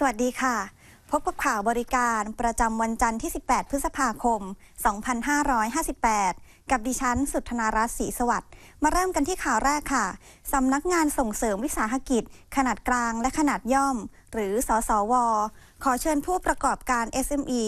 สวัสดีค่ะ พบกับข่าวบริการประจำวันจันทร์ที่ 18 พฤษภาคม 2558 กับดิฉันสุทธนารัตน์ศรีสวัสดิ์มาเริ่มกันที่ข่าวแรกค่ะสำนักงานส่งเสริมวิสาหกิจ ขนาดกลางและขนาดย่อม หรือสสว ขอเชิญผู้ประกอบการ SME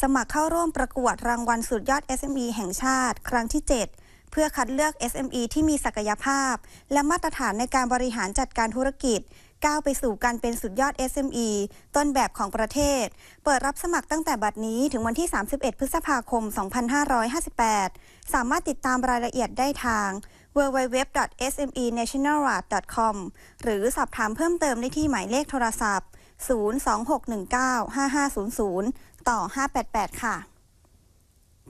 สมัครเข้าร่วมประกวดรางวัลสุดยอด SME แห่งชาติ ครั้งที่7เพื่อคัดเลือก SME ที่มีศักยภาพ และมาตรฐานในการบริหารจัดการธุรกิจ ก้าวไปสู่การเป็นสุดยอด SME ต้นแบบของประเทศ เปิดรับสมัครตั้งแต่บัดนี้ถึงวันที่ 31 พฤษภาคม 2558 สามารถติดตามรายละเอียดได้ทาง www.smenationalaward.com หรือสอบถามเพิ่มเติมได้ที่หมายเลขโทรศัพท์ 026195500 ต่อ 588 ค่ะ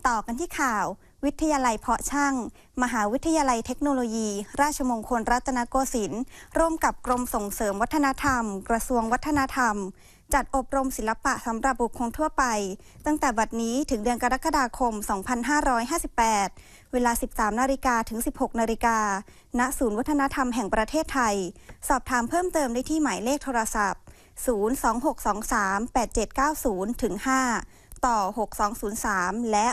ต่อกันที่ข่าว วิทยาลัยเพาะช่าง มหาวิทยาลัยเทคโนโลยี ราชมงคลรัตนโกสินทร์ร่วมกับกรมส่งเสริมวัฒนธรรม กระทรวงวัฒนธรรม จัดอบรมศิลปะสำหรับบุคคลทั่วไป ตั้งแต่บัดนี้ถึงเดือนกรกฎาคม 2558 เวลา 13 นาฬิกาถึง 16 นาฬิกา ณ ศูนย์วัฒนธรรมแห่งประเทศไทย สอบถามเพิ่มเติมได้ที่หมายเลขโทรศัพท์ 026238790ถึง5 ต่อ 6203 และ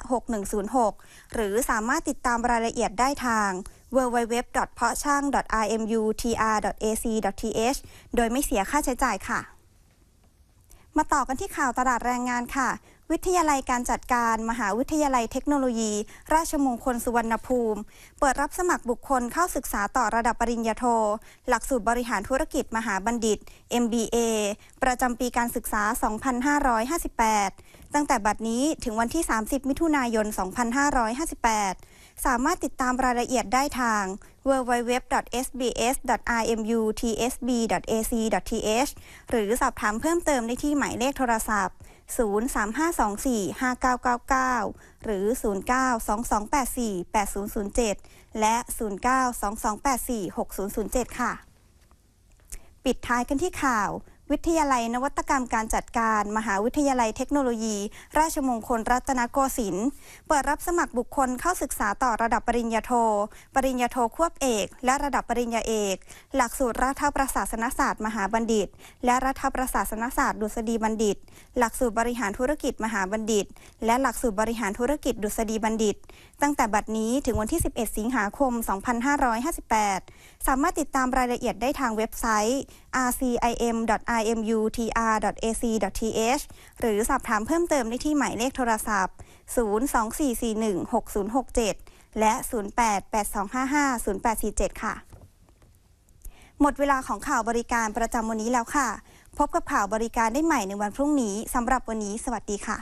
6106 หรือสามารถติดตามรายละเอียดได้ทาง www. เพาะช่าง .rmutr.ac.th โดยไม่เสียค่าใช้จ่ายค่ะ มาต่อกันที่ข่าวตลาดแรงงานค่ะวิทยาลัยการจัดการมหาวิทยาลัยเทคโนโลยี ราชมงคลสุวรรณภูมิ เปิดรับสมัครบุคคลเข้าศึกษาต่อระดับปริญญาโท หลักสูตรบริหารธุรกิจมหาบัณฑิต MBA ประจำปีการศึกษา 2558 ตั้งแต่บัดนี้ถึงวันที่ 30 มิถุนายน 2558 สามารถติดตามรายละเอียดได้ทาง www.sbs.rmutsb.ac.th หรือสอบถามเพิ่มเติมได้ที่หมายเลขโทรศัพท์ 035245999 หรือ 0922848007 และ 0922846007 ค่ะ ปิดท้ายกันที่ข่าว วิทยาลัยนวัตกรรมการจัดการ มหาวิทยาลัยเทคโนโลยี ราชมงคลรัตนโกสินทร์เปิดรับสมัครบุคคลเข้าศึกษาต่อระดับปริญญาโท ปริญญาโทควบเอก และระดับปริญญาเอก หลักสูตรรัฐประศาสนศาสตร์ มหาบัณฑิต และรัฐประศาสนศาสตร์ ดุษฎีบัณฑิต หลักสูตรบริหารธุรกิจมหาบัณฑิต และหลักสูตรบริหารธุรกิจดุษฎีบัณฑิต ตั้งแต่บัดนี้ถึงวันที่ 11 สิงหาคม 2558 สามารถติดตามรายละเอียดได้ทางเว็บไซต์ rcim.imutr.ac.th หรือสอบถามเพิ่มเติมได้ที่หมายเลขโทรศัพท์ 024416067 และ 0882550847 ค่ะ หมดเวลาของข่าวบริการประจำวันนี้แล้วค่ะ พบกับข่าวบริการได้ใหม่ในวันพรุ่งนี้สำหรับวันนี้ สวัสดีค่ะ